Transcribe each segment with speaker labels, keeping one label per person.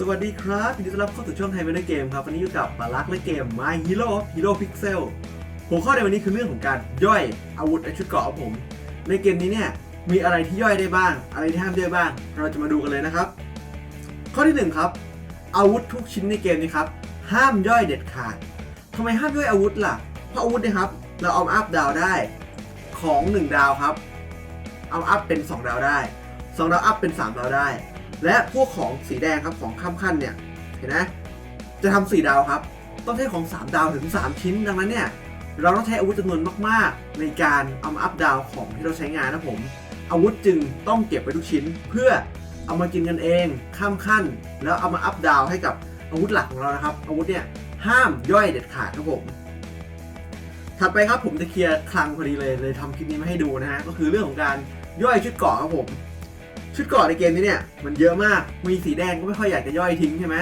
Speaker 1: สวัสดีครับยินดีต้อนรับเข้าสู่ช่องไทยเมนเกมครับ วันนี้อยู่กับปาลักและเกม My Hero Hero Pixel หัวข้อในวันนี้คือเรื่องของการย่อยอาวุธชุดเกราะผม ในเกมนี้เนี่ยมีอะไรที่ย่อยได้บ้าง อะไรที่ห้ามย่อยบ้าง เราจะมาดูกันเลยนะครับ ข้อที่หนึ่งครับ อาวุธทุกชิ้นในเกมนี้ครับห้ามย่อยเด็ดขาดทำไมห้ามย่อยอาวุธล่ะ เพราะอาวุธนะครับ เราเอามาอัพดาวได้ของ 1 ดาวครับ เอาอัพเป็น 2 ดาวได้ 2 ดาวอัพเป็น 3 ดาวได้ และพวกของสีแดงครับของข้ามขั้นเนี่ยเห็นไหมจะทำ4ดาวครับ ต้องใช้ของ 3 ดาวถึง 3 ชิ้นดังนั้นเนี่ยเราต้องใช้อาวุธจำนวนมาก ๆ ในการเอามาอัพดาวของที่เราใช้งานนะผม อาวุธจึงต้องเก็บไว้ทุกชิ้น เพื่อเอามากินกันเองข้ามขั้น แล้วเอามาอัพดาวให้กับอาวุธหลักของเรานะครับ อาวุธเนี่ยห้ามย่อยเด็ดขาดครับผม ถัดไปครับผมจะเคลียร์คลังพอดีเลยเลยทำคลิปนี้มาให้ดูนะฮะก็คือเรื่องของการย่อยชุดเกราะครับผม ชุดเกราะในเกมนี้เนี่ยมันเยอะมากมีสีแดงก็ไม่ค่อยอยากจะย่อยทิ้งใช่ไหม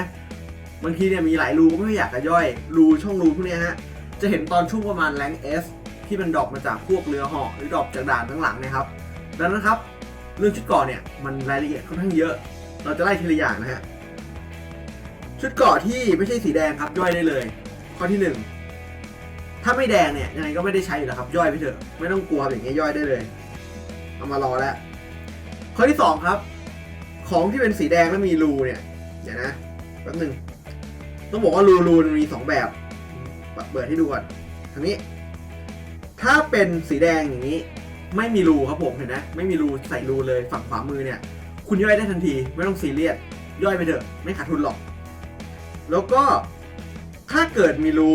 Speaker 1: บางทีเนี่ยมีหลายรูก็ไม่ค่อยอยากจะย่อย รูช่องรูพวกนี้ฮะจะเห็นตอนช่วงประมาณแรงเอสที่มันดรอปมาจากพวกเรือเหาะหรือดรอปจากด่านทั้างหลังนะครับดังนั้นครับเรื่องชุดเกราะเนี่ยมันรายละเอียดค่อนข้างเยอะ เราจะไล่ทีละอย่างนะฮะชุดเกราะที่ไม่ใช่สีแดงครับย่อยได้เลย ข้อที่หนึ่งถ้าไม่แดงเนี่ยยังไงก็ไม่ได้ใช้อยู่แล้วครับ ย่อยไปเถอะไม่ต้องกลัวอย่างเงี้ยย่อยได้เลย เอามารอแล้ว ข้อที่สองครับ ของที่เป็นสีแดงแล้วมีรูเนี่ยเดี๋ยวนะแป๊บหนึงต้องบอกว่ารูรูมันมีสองแบบเปิดให้ดูก่อนทางนี้ ถ้าเป็นสีแดงอย่างนี้ ไม่มีรูครับผมเห็นไหมไม่มีรูใส่รูเลยฝั่งขวามือเนี่ย คุณย่อยได้ทันที ไม่ต้องซีเรียสย่อยไปเถอะ ไม่ขาดทุนหรอก แล้วก็ถ้าเกิดมีรู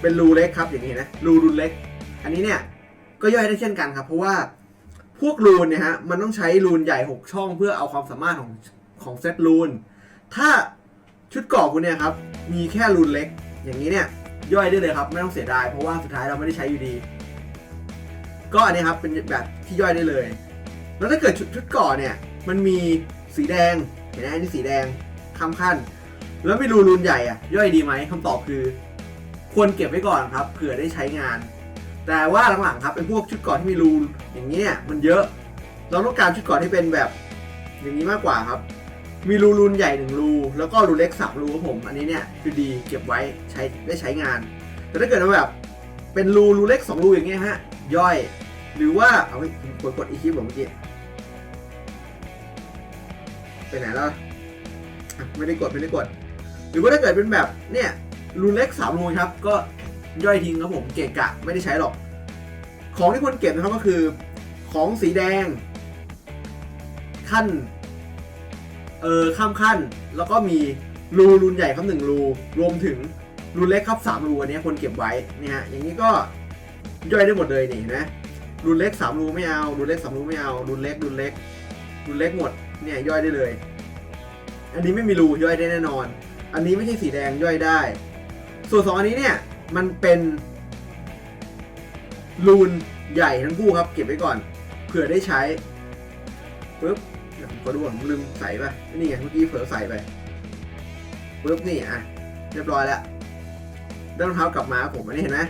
Speaker 1: เป็นรูเล็กครับอย่างนี้นะรูรูเล็ก อันนี้เนี่ยก็ย่อยได้เช่นกันครับ เพราะว่า พวกรูนเนี่ยฮะมันต้องใช้รูนใหญ่ 6 ช่องเพื่อเอาความสามารถของของเซตรูน ถ้าชุดเกาะคุณเนี่ยครับ มีแค่รูนเล็ก อย่างนี้เนี่ย ย่อยได้เลยครับ ไม่ต้องเสียดาย เพราะว่าสุดท้ายเราไม่ได้ใช้อยู่ดี ก็อันนี้ครับ เป็นแบบที่ย่อยได้เลย แล้วถ้าเกิดชุดชุดเกาะเนี่ย มันมีสีแดง เห็นไหมอันนี้สีแดงข้ามขั้น แล้วไมีรูรูนใหญ่อะย่อยดีไหมคำตอบคือ ควรเก็บไว้ก่อนครับเผื่อได้ใช้งาน แต่ว่าหลังๆครับเป็นพวกชุดเกราะที่มีรูอย่างนี้เนี่ยมันเยอะ เราต้องการชุดเกราะที่เป็นแบบอย่างนี้มากกว่าครับ มีรูรูนใหญ่หนึ่งรูแล้วก็รูเล็กสามรูครับผม อันนี้เนี่ยคือดีเก็บไว้ใช้ได้ใช้งาน แต่ถ้าเกิดว่าแบบเป็นรูรูเล็กสองรูอย่างเงี้ยฮะย่อย หรือว่าเอาไว้กดกดอีกคลิปผมเมื่อกี้ไปไหนแล้วไม่ได้กดไม่ได้กด หรือว่าถ้าเกิดเป็นแบบเนี่ยรูเล็กสามรูครับก็ ย่อยทิ้งครับผมเกะกะไม่ได้ใช้หรอก ของที่ควรเก็บนะครับก็คือของสีแดง ขั้น เออข้ามขั้น แล้วก็มีรูรูนใหญ่ครับหนึ่งรูรวมถึงรูเล็กครับสามรูอันนี้ควรเก็บไว้เนี่ยฮะอย่างนี้ก็ย่อยได้หมดเลยนี่นะรูเล็กสามรูไม่เอารูเล็กสามรูไม่เอารูเล็กรูเล็กรูเล็กหมดเนี่ยย่อยได้เลย อันนี้ไม่มีรูย่อยได้แน่นอน อันนี้ไม่ใช่สีแดงย่อยได้ ส่วนสองอันนี้เนี่ย มันเป็นรูนใหญ่ทั้งคู่ครับ เก็บไว้ก่อนเผื่อได้ใช้ปึ๊บเดี๋ยวผมขอดูก่อนผมลืมใส่ไปนี่ไงเมื่อกี้เผลอใส่ไปปึ๊บนี่อะเรียบร้อยแล้วได้รองเท้ากลับมาผมอันนี้เห็นไหม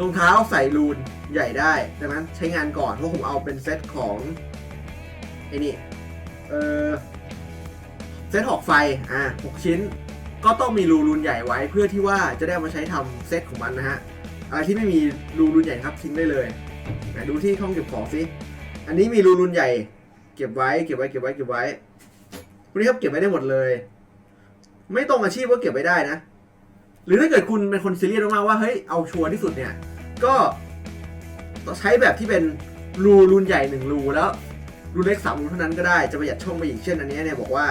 Speaker 1: รองเท้าใส่รูนใหญ่ได้ดังนั้นใช้งานก่อนเพราะผมเอาเป็นเซตของไอ้นี่เออเซตหอกไฟอ่าหกชิ้น ก็ต้องมีรูรูนใหญ่ไว้เพื่อที่ว่าจะได้มาใช้ทำเซตของมันนะฮะอะไรที่ไม่มีรูรูนใหญ่ครับทิ้งได้เลยไหนดูที่ห้องเก็บของสิอันนี้มีรูรูนใหญ่ เก็บไว้เก็บไว้เก็บไว้เก็บไว้พวกนี้ครับเก็บไว้ได้หมดเลย ไม่ตรงอาชีพก็เก็บไว้ได้นะ หรือถ้าเกิดคุณเป็นคนซีเรียสมากๆว่าเฮ้ยเอาชัวร์ที่สุดเนี่ย ก็ใช้แบบที่เป็นรูรูนใหญ่หนึ่งรูแล้วรูเล็กสามรูเท่านั้นก็ได้จะประหยัดช่องไปอีกเช่นอันนี้เนี่ยบอกว่า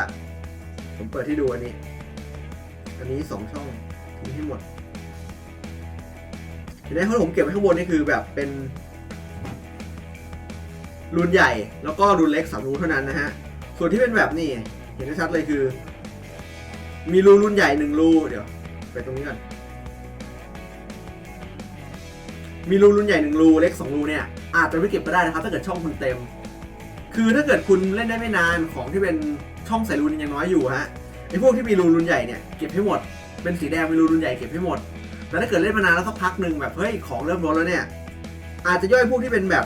Speaker 1: ผมเปิดให้ดูอันนี้ อันนี้สองช่องทิ้งให้หมดเห็นไหมที่ผมเก็บไว้ข้างบนนี่คือแบบเป็นรูนใหญ่แล้วก็รูนเล็กสามรูเท่านั้นนะฮะ ส่วนที่เป็นแบบนี้เห็นได้ชัดเลยคือ มีรูรูนใหญ่หนึ่งรูเดี๋ยว ไปตรงนี้ก่อน มีรูรูนใหญ่หนึ่งรูเล็กสองรูเนี่ยอาจจะไม่เก็บก็ได้นะครับ ถ้าเกิดช่องคุณเต็ม คือถ้าเกิดคุณเล่นได้ไม่นานของที่เป็นช่องใส่รูนยังน้อยอยู่ฮะ ไอพวกที่มีรูรุนใหญ่เนี่ยเก็บให้หมด เป็นสีแดงมีรูรุนใหญ่เก็บให้หมดแต่ถ้าเกิดเล่นมานานแล้วสักพักหนึ่งแบบเฮ้ยของเริ่มลดแล้วเนี่ย อาจจะย่อยพวกที่เป็นแบบ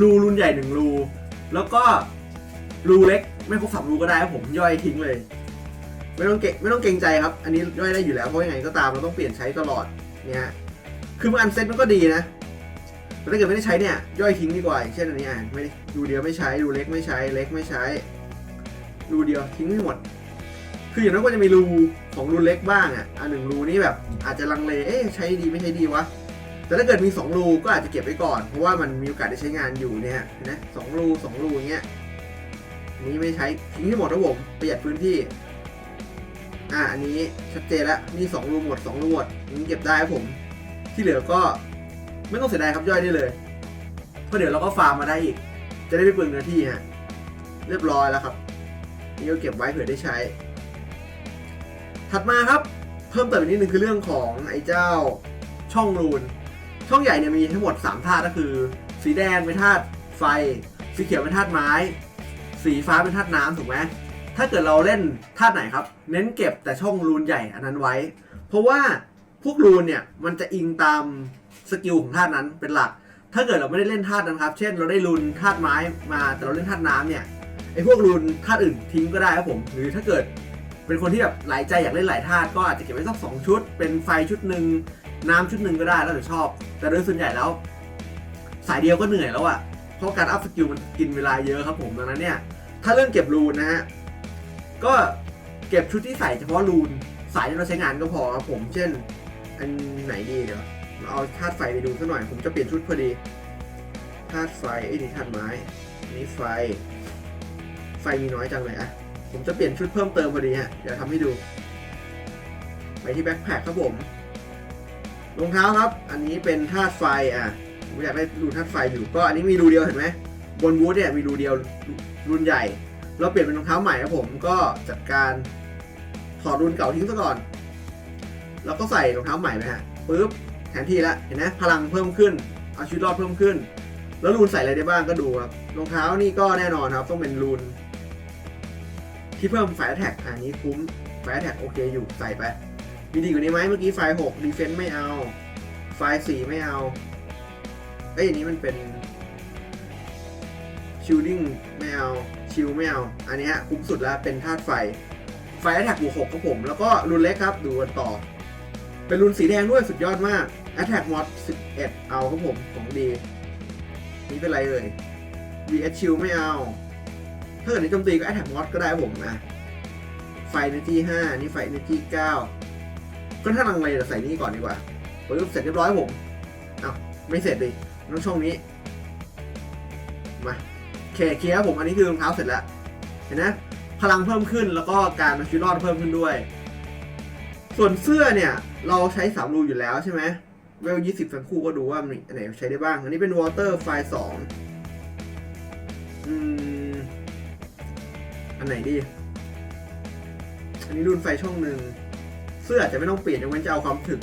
Speaker 1: รูรุนใหญ่หนึ่งรู แล้วก็รูเล็กไม่ครบสามรูก็ได้ครับผมย่อยทิ้งเลย ไม่ต้องเกรงไม่ต้องเกรงใจครับ อันนี้ย่อยได้อยู่แล้วเพราะยังไงก็ตามเราต้องเปลี่ยนใช้ตลอดเนี่ยคือบางอันเซ็ตมันก็ดีนะแต่ถ้าเกิดไม่ได้ใช้เนี่ยย่อยทิ้งดีกว่าเช่นอันนี้อะไม่ดูเดียวไม่ใช้ดูเล็กไม่ใช้เล็กไม่ใช้รูเดียวทิ้งให้หมด คืออย่างนั้นก็จะมีรูของรูเล็กบ้างอะอันหนึ่งรูนี้แบบอาจจะลังเลเอ๊ะใช้ดีไม่ใช้ดีวะแต่ถ้าเกิดมี 2 รูก็อาจจะเก็บไว้ก่อน เพราะว่ามันมีโอกาสได้ใช้งานอยู่เนี่ยนะสองรูสองรูอย่างเงี้ยอันนี้ไม่ใช้ทิ้งให้หมดนะผมประหยัดพื้นที่ อ่าอันนี้ชัดเจนแล้วนี่สองรูหมดสองรูหมดนนี้เก็บได้ครับผม ที่เหลือก็ไม่ต้องเสียดายครับย่อยได้เลยเพราะเดี๋ยวเราก็ฟาร์มมาได้อีก จะได้ไม่เปลืองเนื้อที่ฮะเรียบร้อยแล้วครับนี่ก็เก็บไว้เผื่อได้ใช้ ถัดมาครับเพิ่มเติมอีกนิดนึงคือเรื่องของไอ้เจ้าช่องรูน ช่องใหญ่เนี่ยมีทั้งหมด 3 ธาตุก็คือ สีแดงเป็นธาตุไฟ สีเขียวเป็นธาตุไม้ สีฟ้าเป็นธาตุน้ำถูกไหมถ้าเกิดเราเล่นธาตุไหนครับ เน้นเก็บแต่ช่องรูนใหญ่อันนั้นไว้ เพราะว่าพวกรูนเนี่ยมันจะอิงตามสกิลของธาตุนั้นเป็นหลัก ถ้าเกิดเราไม่ได้เล่นธาตุนั้นครับ เช่น เราได้รูนธาตุไม้มาแต่เราเล่นธาตุน้ำเนี่ยไอ้พวกรูนธาตุอื่นทิ้งก็ได้ครับผม หรือถ้าเกิด เป็นคนที่แบบหลายใจอยากเล่นหลายธาตุก็อาจจะเก็บไว้สักสองชุด เป็นไฟชุดหนึ่งน้ำชุดหนึ่งก็ได้แล้วแต่ชอบ แต่โดยส่วนใหญ่แล้ว สายเดียวก็เหนื่อยแล้วอะ่ะเพราะการอัพสกิลมันกินเวลาเยอะครับผมดังนั้นเนี่ย ถ้าเรื่องเก็บรูนนะฮะก็เก็บชุดที่ใส่เฉพาะรูนสายที่เราใช้งานก็พอครับผมเช่น อันไหนดีเดี๋ยวเราเอาธาตุไฟไปดูสักหน่อย ผมจะเปลี่ยนชุดพอดีธาตุไฟไอ้นี่ธาตุไม้นนี้ไฟ ไฟมีน้อยจังเลยอะ ผมจะเปลี่ยนชุดเพิ่มเติมพอดีฮะ เดี๋ยวทำให้ดู ไปที่แบ็คแพคครับผมรองเท้าครับ อันนี้เป็นธาตุไฟอะผมอยากได้รูธาตุไฟอยู่ ก็อันนี้มีรูเดียวเห็นไหมบนวูดเนี่ยมีรูเดียวรุ่นใหญ่ เราเปลี่ยนเป็นรองเท้าใหม่ครับผม ก็จัดการถอดรุ่นเก่าทิ้งซะก่อน แล้วก็ใส่รองเท้าใหม่ไปฮะปุ๊บแทนที่ละเห็นไหมพลังเพิ่มขึ้น เอาชีวิตรอดเพิ่มขึ้น แล้วรูนใส่อะไรได้บ้างก็ดูครับ รองเท้านี่ก็แน่นอนครับ ต้องเป็นรูน ที่เพิ่มไฟแท็กอันนี้คุ้มไฟแท็กโอเคอยู่ใส่ไป มีดีกว่านี้ไหมเมื่อกี้ไฟหกดีเฟนต์ไม่เอา ไฟสี่ไม่เอาเอ้ยอันนี้มันเป็นชิลดิ้งไม่เอาชิลไม่เอา อันนี้ฮะคุ้มสุดแล้วเป็นธาตุไฟ ไฟแอท็กบวกหกครับผม แล้วก็รุนเล็กครับ ดูกันต่อ เป็นรุนสีแดงด้วยสุดยอดมาก Attack Mod 11เอ็ดเอาครับผม ของดี นี่เป็นไรเอ่ย VS Shield ไม่เอาาเกิดในโจมตีก็ Attack Mod ก็ได้ผมนะไฟ Energy 5นี่ไฟ Energy 9ก็ถ้าลังเลเดี๋ยวใส่นี่ก่อนดีกว่าปึ๊บเสร็จเรียบร้อยผมอ้าวไม่เสร็จดิต้องช่องนี้ มาเคเคลียร์ครับผมอันนี้คือรองเท้าเสร็จแล้ว เห็นไหมพลังเพิ่มขึ้นแล้วก็การชีวิตรอดเพิ่มขึ้นด้วย ส่วนเสื้อเนี่ย เราใช้สามรูอยู่แล้วใช่ไหมเวลยี่สิบทั้งคู่ก็ดูว่าอันไหนใช้ได้บ้าง อันนี้เป็นวอเตอร์ไฟสองอืม อันไหนดี อันนี้รุ่นไฟช่องหนึ่ง เสื้ออาจจะไม่ต้องเปลี่ยนยกเว้นจะเอาความถึก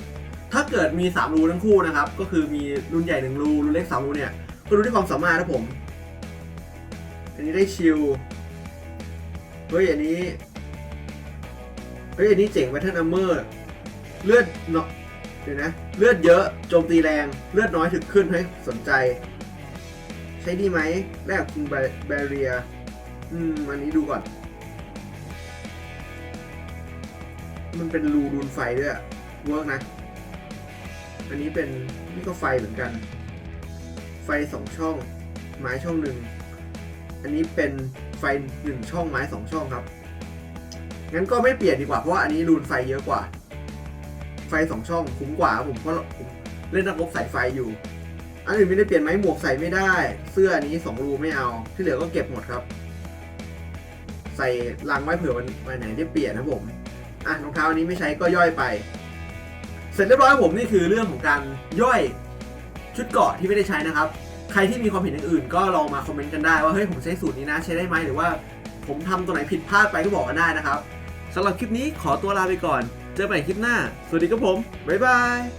Speaker 1: ถ้าเกิดมี3รูทั้งคู่นะครับ ก็คือมีรุ่นใหญ่1รูรุ่นเล็ก3รูเนี่ย ก็ดูที่ความสามารถนะผม อันนี้ได้ชิล เฮ้ยอันนี้เฮ้ยอันนี้เจ๋งแพทเทิร์นอัมเมอร์ เลือดเนาะเดี๋ยวนะ เลือดเยอะ โจมตีแรง เลือดน้อยถึกขึ้นให้สนใจ ใช้ดีไหมแลกคุณแบเรีย อืมอันนี้ดูก่อน มันเป็นรูรูนไฟด้วยอะเวิร์กนะ อันนี้เป็นนี่ก็ไฟเหมือนกัน ไฟสองช่อง ไม้ช่องหนึ่ง อันนี้เป็นไฟหนึ่งช่องไม้สองช่องครับ งั้นก็ไม่เปลี่ยนดีกว่าเพราะว่าอันนี้รูนไฟเยอะกว่า ไฟสองช่องคุ้มกว่าผมเพราะผมเล่นนักรบใส่ไฟอยู่อันอื่นไม่ได้เปลี่ยนไหมหมวกใส่ไม่ได้ เสื้ออันนี้สองรูไม่เอา ที่เหลือก็เก็บหมดครับ ใส่ลังไว้เผื่อวันวันไหนได้เปลี่ยนนะผมอะรองเท้าอันนี้ไม่ใช้ก็ย่อยไป เสร็จเรียบร้อยผมนี่คือเรื่องของการย่อยชุดเกาะที่ไม่ได้ใช้นะครับ ใครที่มีความเห็นอย่างอื่นก็ลองมาคอมเมนต์กันได้ว่าเฮ้ยผมใช้สูตรนี้นะใช้ได้ไหมหรือว่าผมทำตัวไหนผิดพลาดไปก็บอกกันได้นะครับสำหรับคลิปนี้ขอตัวลาไปก่อน เจอกันใหม่คลิปหน้า สวัสดีครับผม บ๊ายบาย